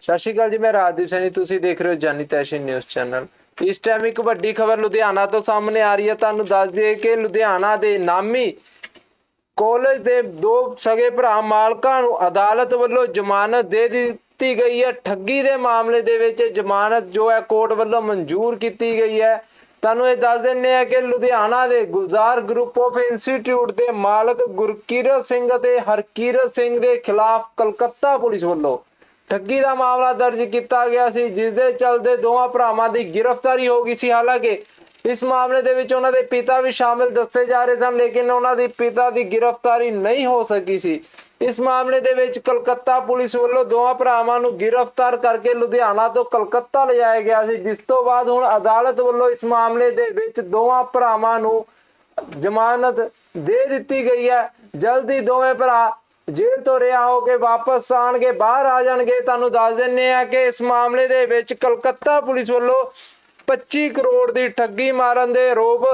ਸਤਿ ਸ਼੍ਰੀ ਅਕਾਲ ਜੀ, ਮੈਂ ਰਾਜਦੀਪ ਸੈਣੀ, ਤੁਸੀਂ ਦੇਖ ਰਹੇ ਹੋ ਜਾਨੀ ਤੈਸ਼ੀ ਨਿਊਜ਼ ਚੈਨਲ। ਇਸ ਟਾਈਮ ਇੱਕ ਵੱਡੀ ਖਬਰ ਲੁਧਿਆਣਾ ਤੋਂ ਸਾਹਮਣੇ ਆ ਰਹੀ ਹੈ, ਤੁਹਾਨੂੰ ਦੱਸ ਦਈਏ ਕਿ ਲੁਧਿਆਣਾ ਦੇ ਨਾਮੀ ਕਾਲਜ ਦੇ ਦੋ ਸਗੇ ਭਰਾ ਮਾਲਕਾਂ ਨੂੰ ਅਦਾਲਤ ਵੱਲੋਂ ਜ਼ਮਾਨਤ ਦੇ ਦਿੱਤੀ ਗਈ ਹੈ। ਠੱਗੀ ਦੇ ਮਾਮਲੇ ਦੇ ਵਿੱਚ ਜ਼ਮਾਨਤ ਜੋ ਹੈ, ਕੋਰਟ ਵੱਲੋਂ ਮਨਜ਼ੂਰ ਕੀਤੀ ਗਈ ਹੈ। ਤੁਹਾਨੂੰ ਇਹ ਦੱਸ ਦਿੰਨੇ ਆ ਕਿ ਲੁਧਿਆਣਾ ਦੇ ਗੁਜ਼ਾਰ ਗਰੁੱਪ ਆਫ ਇੰਸਟੀਚਿਊਟ ਦੇ ਮਾਲਕ ਗੁਰਕੀਰਤ ਸਿੰਘ ਅਤੇ ਹਰਕੀਰਤ ਸਿੰਘ ਦੇ ਖਿਲਾਫ ਕਲਕੱਤਾ ਪੁਲਿਸ ਵੱਲੋਂ ਠੱਗੀ ਦਾ ਮਾਮਲਾ ਦਰਜ ਕੀਤਾ ਗਿਆ ਸੀ ਜਿਸ ਦੇ ਚਲਦੇ ਦੋਵਾਂ ਭਰਾਵਾਂ ਦੀ ਗ੍ਰਿਫਤਾਰੀ ਹੋ ਗਈ ਸੀ। ਹਾਲਾਂਕਿ ਇਸ ਮਾਮਲੇ ਦੇ ਵਿੱਚ ਉਹਨਾਂ ਦੇ ਪਿਤਾ ਵੀ ਸ਼ਾਮਿਲ ਦੱਸੇ ਜਾ ਰਹੇ ਸਨ, ਲੇਕਿਨ ਉਹਨਾਂ ਦੀ ਪਿਤਾ ਦੀ ਗ੍ਰਿਫਤਾਰੀ ਨਹੀਂ ਹੋ ਸਕੀ ਸੀ। ਇਸ ਮਾਮਲੇ ਦੇ ਵਿੱਚ ਕਲਕੱਤਾ ਪੁਲਿਸ ਵੱਲੋਂ ਦੋਵਾਂ ਭਰਾਵਾਂ ਨੂੰ ਗ੍ਰਿਫਤਾਰ ਕਰਕੇ ਲੁਧਿਆਣਾ ਤੋਂ ਕਲਕੱਤਾ ਲਿਜਾਇਆ ਗਿਆ ਸੀ, ਜਿਸ ਤੋਂ ਬਾਅਦ ਹੁਣ ਅਦਾਲਤ ਵੱਲੋਂ ਇਸ ਮਾਮਲੇ ਦੇ ਵਿੱਚ ਦੋਵਾਂ ਭਰਾਵਾਂ ਨੂੰ ਜ਼ਮਾਨਤ ਦੇ ਦਿੱਤੀ ਗਈ ਹੈ। ਜਲਦੀ ਦੋਵੇਂ ਭਰਾ ਜੇਲ੍ਹ ਤੋਂ ਰਿਹਾ ਹੋ ਕੇ ਵਾਪਸ ਆਣਗੇ ਬਾਹਰ ਆ ਜਾਣਗੇ, ਤੁਹਾਨੂੰ ਦੱਸ ਦਿੰਨੇ ਆ ਕਿ ਇਸ ਮਾਮਲੇ ਦੇ ਵਿੱਚ ਕਲਕੱਤਾ ਪੁਲਿਸ ਵੱਲੋਂ 25 ਕਰੋੜ ਦੀ ਠੱਗੀ ਮਾਰਨ ਦੇ ਆਰੋਪ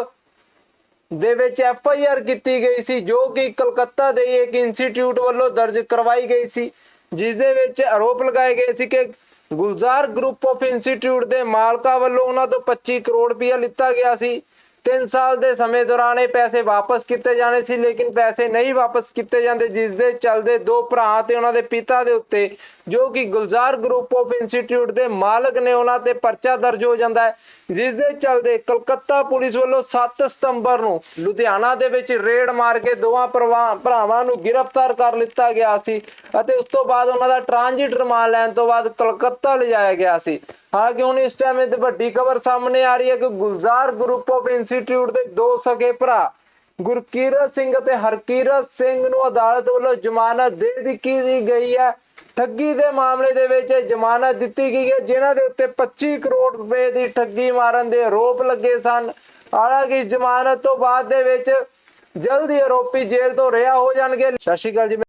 ਦੇ ਵਿੱਚ ਐਫ ਆਈ ਆਰ ਕੀਤੀ ਗਈ ਸੀ, ਜੋ ਕਿ ਕਲਕੱਤਾ ਦੇ ਇੱਕ ਇੰਸਟੀਚਿਊਟ ਵੱਲੋਂ ਦਰਜ ਕਰਵਾਈ ਗਈ ਸੀ। ਜਿਸ ਦੇ ਵਿੱਚ ਆਰੋਪ ਲਗਾਏ ਗਏ ਸੀ ਕਿ ਗੁਲਜ਼ਾਰ ਗਰੁੱਪ ਆਫ ਇੰਸਟੀਚਿਊਟ ਦੇ ਮਾਲਕਾਂ ਵੱਲੋਂ ਉਹਨਾਂ ਤੋਂ 25 ਕਰੋੜ ਰੁਪਇਆ ਲਿੱਤਾ ਗਿਆ ਸੀ। 3 ਸਾਲ ਦੇ ਸਮੇਂ ਦੌਰਾਨ ਇਹ ਪੈਸੇ ਵਾਪਸ ਕੀਤੇ ਜਾਣੇ ਸੀ, ਲੇਕਿਨ ਪੈਸੇ ਨਹੀਂ ਵਾਪਸ ਕੀਤੇ ਜਾਂਦੇ, ਜਿਸ ਦੇ ਚੱਲਦੇ ਦੋ ਭਰਾ ਤੇ ਉਹਨਾਂ ਦੇ ਪਿਤਾ ਦੇ ਉੱਤੇ, ਜੋ ਕਿ ਗੁਲਜ਼ਾਰ ਗਰੁੱਪ ਆਫ ਇੰਸਟੀਚਿਊਟ ਦੇ ਮਾਲਕ ਨੇ ਉਹਨਾਂ ਤੇ ਪਰਚਾ ਦਰਜ ਹੋ ਜਾਂਦਾ ਹੈ, ਜਿਸ ਦੇ ਚੱਲਦੇ ਕਲਕੱਤਾ ਪੁਲਿਸ ਵੱਲੋਂ 7 ਸਤੰਬਰ ਨੂੰ ਲੁਧਿਆਣਾ ਦੇ ਵਿੱਚ ਰੇਡ ਮਾਰ ਕੇ ਦੋਵਾਂ ਭਰਾਵਾਂ ਭਰਾਵਾਂ ਨੂੰ ਗ੍ਰਿਫਤਾਰ ਕਰ ਲਿੱਤਾ ਗਿਆ ਸੀ, ਅਤੇ ਉਸ ਤੋਂ ਬਾਅਦ ਉਹਨਾਂ ਦਾ ਟ੍ਰਾਂਜ਼ਿਟ ਰਿਮਾਂਡ ਲੈਣ ਤੋਂ ਬਾਅਦ ਕਲਕੱਤਾ ਲਿਜਾਇਆ ਗਿਆ ਸੀ। ਹਾਲਾਂਕਿ ਹੁਣ ਇਸ ਟਾਈਮ ਇਹ ਵੱਡੀ ਖਬਰ ਸਾਹਮਣੇ ਆ ਰਹੀ ਹੈ ਕਿ ਗੁਲਜ਼ਾਰ ਗਰੁੱਪ ਆਫ ਇੰਸਟੀਚਿਊਟ ਦੇ ਦੋ ਸਕੇ ਭਰਾ, ਗੁਰਕੀਰਤ ਸਿੰਘ ਅਤੇ ਹਰਕੀਰਤ ਸਿੰਘ ਨੂੰ ਅਦਾਲਤ ਵੱਲੋਂ ਜ਼ਮਾਨਤ ਦੇ ਦਿੱਤੀ ਗਈ ਹੈ। ਠੱਗੀ ਦੇ ਮਾਮਲੇ ਦੇ ਵਿੱਚ ਜ਼ਮਾਨਤ ਦਿੱਤੀ ਗਈ ਹੈ, ਜਿਨ੍ਹਾਂ ਦੇ ਉੱਤੇ 25 ਕਰੋੜ ਰੁਪਏ ਦੀ ਠੱਗੀ ਮਾਰਨ ਦੇ ਆਰੋਪ ਲੱਗੇ ਸਨ। ਹਾਲਾਂਕਿ ਜ਼ਮਾਨਤ ਤੋਂ ਬਾਅਦ ਦੇ ਵਿੱਚ ਜਲਦੀ ਆਰੋਪੀ ਜੇਲ੍ਹ ਤੋਂ ਰਿਹਾ ਹੋ ਜਾਣਗੇ। ਸਤਿ ਸ਼੍ਰੀ ਅਕਾਲ ਜੀ।